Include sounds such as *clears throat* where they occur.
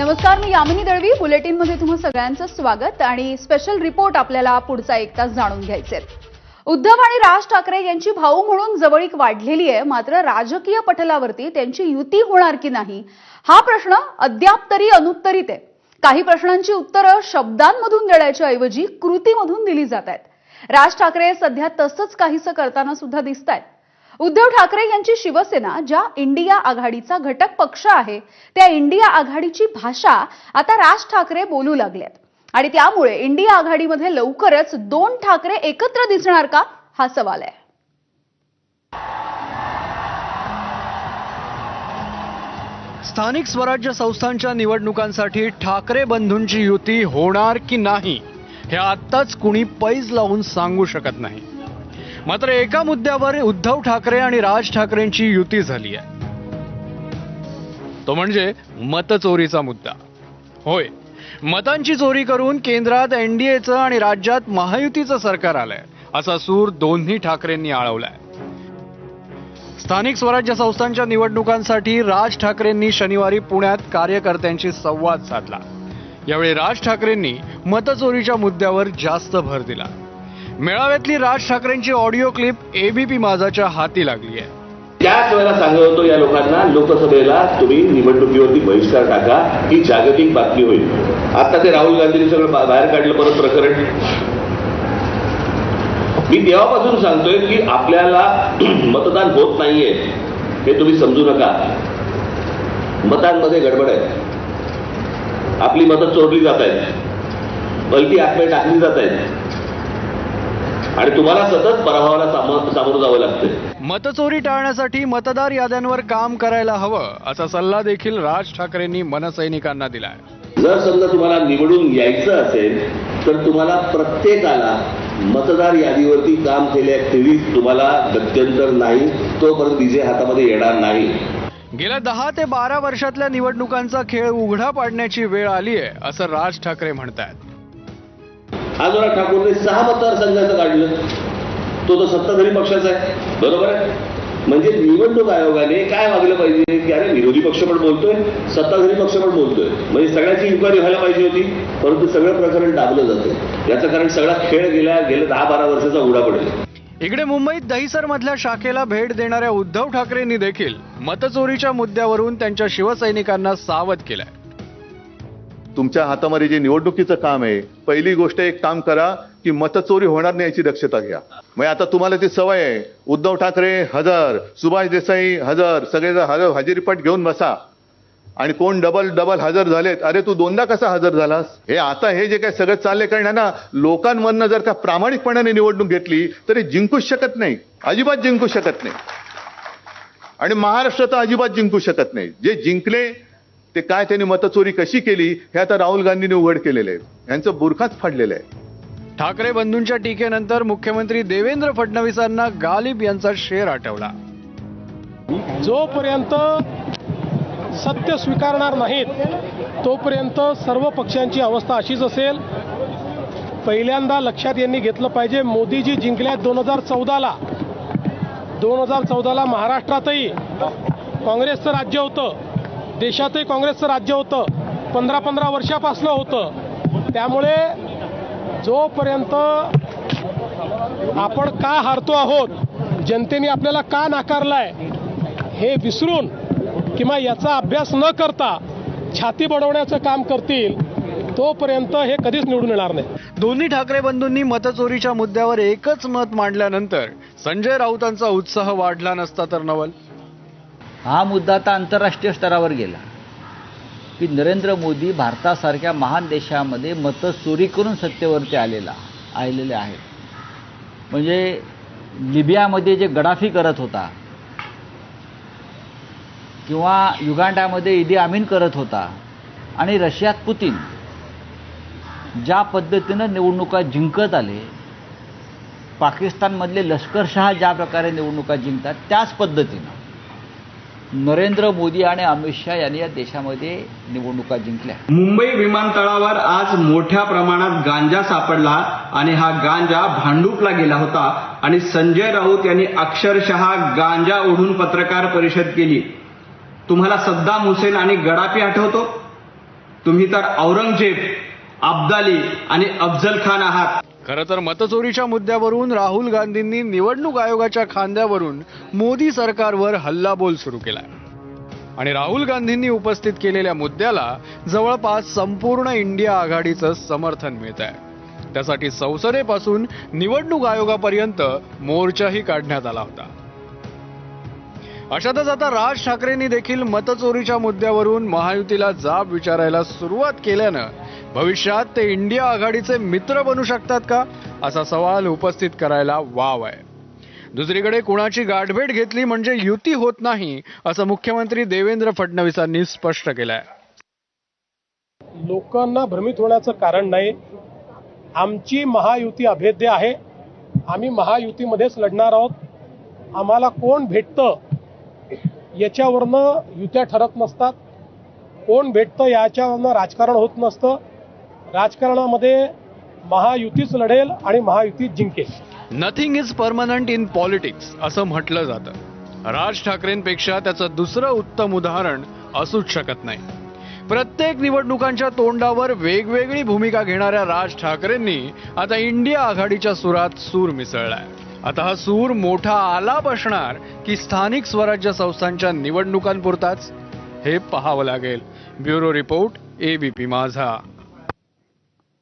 नमस्कार मी यामिनी दळवी. बुलेटिनमध्ये तुम्हा सगळ्यांचं स्वागत आणि स्पेशल रिपोर्ट आपल्याला पुढचा एक तास जाणून घ्यायचे उद्धव आणि राज ठाकरे यांची भाऊ म्हणून जवळीक वाढलेली आहे. मात्र राजकीय पटलावरती त्यांची युती होणार की नाही हा प्रश्न अद्याप तरी अनुत्तरित आहे. काही प्रश्नांची उत्तरं शब्दांमधून देण्याच्या ऐवजी कृतीमधून दिली जात आहेत. राज ठाकरे सध्या तसंच काहीसं करताना सुद्धा दिसत आहेत उद्धव ठाकरे यांची शिवसेना ज्या इंडिया आघाडीचा घटक पक्ष आहे त्या इंडिया आघाडीची भाषा आता राज ठाकरे बोलू लागलेत. आणि त्यामुळे इंडिया आघाडीमध्ये लवकरच दोन ठाकरे एकत्र दिसणार का हा सवाल आहे. स्थानिक स्वराज्य संस्थांच्या निवडणुकांसाठी ठाकरे बंधूंची युती होणार की नाही हे आत्ताच कुणी पैज लावून सांगू शकत नाही. मात्र एका मुद्द्यावर उद्धव ठाकरे आणि राज ठाकरेंची युती झाली आहे. तो म्हणजे मतचोरीचा मुद्दा. होय. मतांची चोरी करून केंद्रात एनडीएचं आणि राज्यात महायुतीचं सरकार आलंय असा सूर दोन्ही ठाकरेंनी आळवलाय. स्थानिक स्वराज्य संस्थांच्या निवडणुकांसाठी राज ठाकरेंनी शनिवारी पुण्यात कार्यकर्त्यांशी संवाद साधला. यावेळी राज ठाकरेंनी मतचोरीच्या मुद्द्यावर जास्त भर दिला. मेळाव्यातली राज ठाकरेंची ऑडिओ क्लिप एबीपी माझाच्या हाती लागली आहे. त्याच वेळेला सांगत होतो या लोकांना लोकसभेला तुम्ही निवडणुकीवरती बहिष्कार टाका ही जागतिक बातमी होईल. आता ते राहुल गांधींनी सगळं बाहेर काढलं परत प्रकरण. मी तेव्हापासून सांगतोय की आपल्याला *clears throat* मतदान होत नाहीये हे तुम्ही समजू नका. मतांमध्ये गडबड आहे. आपली मतं चोरली जात आहेत. पलटी आत्मे टाकली जात आहेत. आणि तुम्हाला सतत पराभवाला सामो- सामोरं जावं लागतं मतचोरी टाळण्यासाठी मतदार याद्यांवर काम करायला हवं असा सल्ला देखील राज ठाकरेंनी मनसैनिकांना दिलाय. जर समजा तुम्हाला निवडून यायचं असेल तर तुम्हाला प्रत्येकाला मतदार यादीवरती काम केल्याखेरीज तुम्हाला गत्यंतर नाही तोपर्यंत डीजे हातामध्ये येणार नाही. गेल्या दहा ते बारा वर्षातल्या निवडणुकांचा खेळ उघडा पाडण्याची वेळ आली आहे असं राज ठाकरे म्हणतायत. आजोरा ठाकूरने सहा मतदारसंघाचं काढलं. तो तो सत्ताधारी पक्षाचा आहे. बरोबर आहे? म्हणजे निवडणूक आयोगाने काय वागलं पाहिजे? की अरे विरोधी पक्ष पण बोलतोय सत्ताधारी पक्ष पण बोलतोय. म्हणजे सगळ्याची इन्क्वायरी व्हायला पाहिजे होती परंतु सगळं प्रकरण दाबलं जातं याचं कारण सगळा खेळ गेल्या गेल्या दहा बारा वर्षाचा उडा पडेल. इकडे मुंबईत दहिसर मधल्या शाखेला भेट देणाऱ्या उद्धव ठाकरेंनी देखील मतचोरीच्या मुद्द्यावरून त्यांच्या शिवसैनिकांना सावध केलंय. तुमच्या हातामध्ये जे निवडणुकीचं काम आहे पहिली गोष्ट एक काम करा की मतचोरी होणार नाही याची दक्षता घ्या. मग आता तुम्हाला ती सवय आहे. उद्धव ठाकरे हजर सुभाष देसाई हजर सगळेजण हजर हजेरीपट घेऊन बसा. आणि कोण डबल डबल हजर झालेत? अरे तू दोनदा कसा हजर झालास? हे आता हे जे काय सगळं चाललंय कारण ना लोकांमधनं जर का प्रामाणिकपणाने निवडणूक घेतली तरी जिंकूच शकत नाही. अजिबात जिंकू शकत नाही. आणि महाराष्ट्र तर अजिबात जिंकू शकत नाही. जे जिंकले ते काय त्यांनी मतचोरी कशी केली हे आता राहुल गांधींनी उघड केलेलं आहे यांचं बुरखाच फाडलेलं आहे. ठाकरे बंधूंच्या टीकेनंतर मुख्यमंत्री देवेंद्र फडणवीसांना गालिब यांचा शेर आठवला. जोपर्यंत सत्य स्वीकारणार नाहीत तोपर्यंत सर्व पक्षांची अवस्था अशीच असेल. पहिल्यांदा लक्षात यांनी घेतलं पाहिजे मोदीजी जिंकल्यात दोन हजार चौदाला. दोन हजार चौदाला महाराष्ट्रातही काँग्रेसचं राज्य होतं. देशातही काँग्रेसचं राज्य होतं. पंधरा पंधरा वर्षापासनं होतं. त्यामुळे जोपर्यंत आपण का हारतो आहोत जनतेने आपल्याला का नाकारलाय हे विसरून किंवा याचा अभ्यास न करता छाती बडवण्याचं काम करतील तोपर्यंत हे कधीच निवडून येणार नाही. दोन्ही ठाकरे बंधूंनी मतचोरीच्या मुद्द्यावर एकच मत मांडल्यानंतर संजय राऊतांचा उत्साह वाढला नसता तर नवल. हा मुद्दा आता आंतरराष्ट्रीय स्तरावर गेला. की नरेंद्र मोदी भारतासारख्या महान देशामध्ये मतं चोरी करून सत्तेवरती आलेला आलेले आहेत. म्हणजे लिबियामध्ये जे गडाफी करत होता किंवा युगांडामध्ये इदी आमीन करत होता आणि रशियात पुतीन ज्या पद्धतीनं निवडणुका जिंकत आले पाकिस्तानमधले लष्करशहा ज्या प्रकारे निवडणुका जिंकतात त्याच पद्धतीनं. नरेंद्र मोदी आणि अमित शहा यांनी या देशामध्ये निवडणुका जिंकल्या. मुंबई विमानतळावर आज मोठ्या प्रमाणात गांजा सापडला आणि हा गांजा भांडूपला गेला होता आणि संजय राऊत यांनी अक्षरशः गांजा ओढून पत्रकार परिषद केली. तुम्हाला सद्दाम हुसेन आणि गडापी आठवतो? तुम्ही तर औरंगजेब अब्दाली आणि अफजल खान आहात. खरं तर मतचोरीच्या मुद्द्यावरून राहुल गांधींनी निवडणूक आयोगाच्या खांद्यावरून मोदी सरकारवर हल्लाबोल सुरू केलाय. आणि राहुल गांधींनी उपस्थित केलेल्या मुद्द्याला जवळपास संपूर्ण इंडिया आघाडीचं समर्थन मिळत आहे त्यासाठी संसदेपासून निवडणूक आयोगापर्यंत मोर्चाही काढण्यात आला होता. अशातच आता राज ठाकरेंनी देखील मतचोरीच्या मुद्द्यावरून महायुतीला जाब विचारायला सुरुवात केल्यानं भविष्यात ते इंडिया आघाडीचे मित्र बनू शकतात का? असा सवाल उपस्थित करायला वाव आहे. दुसरीकडे कुणाची गाठभेट घेतली म्हणजे युती होत नाही असं मुख्यमंत्री देवेंद्र फडणवीसांनी स्पष्ट केलंय. लोकांना भ्रमित होण्याचं कारण नाही. आमची महायुती अभेद्य आहे. आम्ही महायुतीमध्येच लढणार आहोत. आम्हाला कोण भेटतं याच्यावरनं युत्या ठरत नसतात. कोण भेटतं याच्यावरनं राजकारण होत नसतं. राजकारणामध्ये महायुतीच लढेल आणि महायुतीच जिंकेल. Nothing is permanent in politics असं म्हटलं जातं. राज ठाकरेंपेक्षा त्याचं दुसरं उत्तम उदाहरण असूच शकत नाही. प्रत्येक निवडणुकांच्या तोंडावर वेगवेगळी भूमिका घेणाऱ्या राज ठाकरेंनी आता इंडिया आघाडीच्या सुरात सूर मिसळलाय. आता हा सूर मोठा आला बसणार की स्थानिक स्वराज्य संस्थांच्या निवडणुकांपुरताच? हे पाहावं लागेल. ब्युरो रिपोर्ट एबीपी माझा.